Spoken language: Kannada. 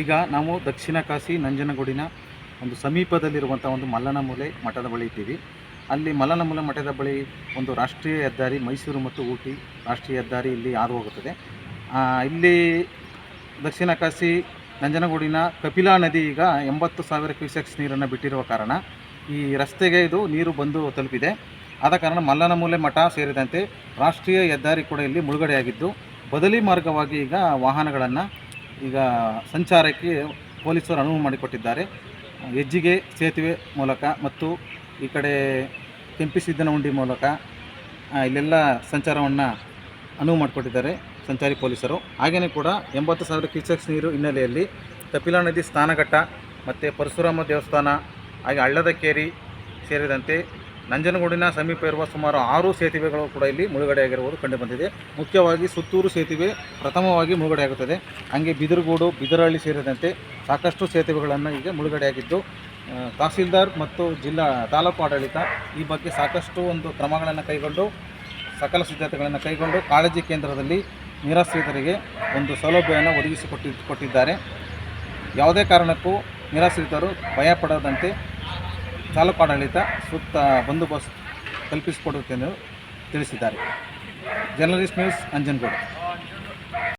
ಈಗ ನಾವು ದಕ್ಷಿಣ ಕಾಶಿ ನಂಜನಗೂಡಿನ ಒಂದು ಸಮೀಪದಲ್ಲಿರುವಂಥ ಒಂದು ಮಲ್ಲನಮೂಲೆ ಮಠದ ಬಳಿ ಇದ್ದೀವಿ. ಅಲ್ಲಿ ಮಲ್ಲನಮೂಲೆ ಮಠದ ಬಳಿ ಒಂದು ರಾಷ್ಟ್ರೀಯ ಹೆದ್ದಾರಿ ಮೈಸೂರು ಮತ್ತು ಊಟಿ ರಾಷ್ಟ್ರೀಯ ಹೆದ್ದಾರಿ ಇಲ್ಲಿ ಹಾದು ಹೋಗುತ್ತದೆ ಇಲ್ಲಿ ದಕ್ಷಿಣ ಕಾಶಿ ನಂಜನಗೂಡಿನ ಕಪಿಲಾ ನದಿ ಈಗ ಎಂಬತ್ತು ಸಾವಿರ ಕ್ಯೂಸೆಕ್ಸ್ ನೀರನ್ನು ಬಿಟ್ಟಿರುವ ಕಾರಣ ಈ ರಸ್ತೆಗೆ ಇದು ನೀರು ಬಂದು ತಲುಪಿದೆ. ಆದ ಕಾರಣ ಮಲ್ಲನಮೂಲೆ ಮಠ ಸೇರಿದಂತೆ ರಾಷ್ಟ್ರೀಯ ಹೆದ್ದಾರಿ ಕೂಡ ಇಲ್ಲಿ ಮುಳುಗಡೆಯಾಗಿದ್ದು, ಬದಲಿ ಮಾರ್ಗವಾಗಿ ಈಗ ವಾಹನಗಳನ್ನು ಈಗ ಸಂಚಾರಕ್ಕೆ ಪೊಲೀಸರು ಅನುವು ಮಾಡಿಕೊಟ್ಟಿದ್ದಾರೆ. ಹೆಜ್ಜಿಗೆ ಸೇತುವೆ ಮೂಲಕ ಮತ್ತು ಈ ಕಡೆ ಕೆಂಪಿಸಿದ್ದನಹುಂಡಿ ಮೂಲಕ ಇಲ್ಲೆಲ್ಲ ಸಂಚಾರವನ್ನು ಅನುವು ಮಾಡಿಕೊಟ್ಟಿದ್ದಾರೆ ಸಂಚಾರಿ ಪೊಲೀಸರು. ಹಾಗೆಯೇ ಕೂಡ ಎಂಬತ್ತು ಸಾವಿರ ಕ್ಯೂಸೆಕ್ಸ್ ನೀರು ಹಿನ್ನೆಲೆಯಲ್ಲಿ ಕಪಿಲಾ ನದಿ ಸ್ನಾನಘಟ್ಟ ಮತ್ತು ಪರಶುರಾಮ ದೇವಸ್ಥಾನ, ಹಾಗೆ ಹಳ್ಳದ ಕೇರಿ ಸೇರಿದಂತೆ ನಂಜನಗೂಡಿನ ಸಮೀಪ ಇರುವ ಸುಮಾರು ಆರು ಸೇತುವೆಗಳು ಕೂಡ ಇಲ್ಲಿ ಮುಳುಗಡೆಯಾಗಿರುವುದು ಕಂಡುಬಂದಿದೆ ಮುಖ್ಯವಾಗಿ ಸುತ್ತೂರು ಸೇತುವೆ ಪ್ರಥಮವಾಗಿ ಮುಳುಗಡೆಯಾಗುತ್ತದೆ. ಹಾಗೆ ಬಿದಿರುಗೂಡು, ಬಿದರಹಳ್ಳಿ ಸೇರಿದಂತೆ ಸಾಕಷ್ಟು ಸೇತುವೆಗಳನ್ನು ಈಗ ಮುಳುಗಡೆಯಾಗಿದ್ದು ತಹಸೀಲ್ದಾರ್ ಮತ್ತು ಜಿಲ್ಲಾ ತಾಲೂಕು ಆಡಳಿತ ಈ ಬಗ್ಗೆ ಸಾಕಷ್ಟು ಒಂದು ಕ್ರಮಗಳನ್ನು ಕೈಗೊಂಡು, ಸಕಲ ಸಿದ್ಧತೆಗಳನ್ನು ಕೈಗೊಂಡು ಕಾಳಜಿ ಕೇಂದ್ರದಲ್ಲಿ ನಿರಾಶ್ರಿತರಿಗೆ ಒಂದು ಸೌಲಭ್ಯವನ್ನು ಒದಗಿಸಿಕೊಟ್ಟಿ ಕೊಟ್ಟಿದ್ದಾರೆ. ಯಾವುದೇ ಕಾರಣಕ್ಕೂ ನಿರಾಶ್ರಿತರು ಭಯಪಡದಂತೆ ತಾಲೂಕು ಆಡಳಿತ ಸೂಕ್ತ ಬಂದೋಬಸ್ತ್ ಕಲ್ಪಿಸಿಕೊಡುತ್ತೆಂದು ತಿಳಿಸಿದ್ದಾರೆ. Journalist news Anjanagudu.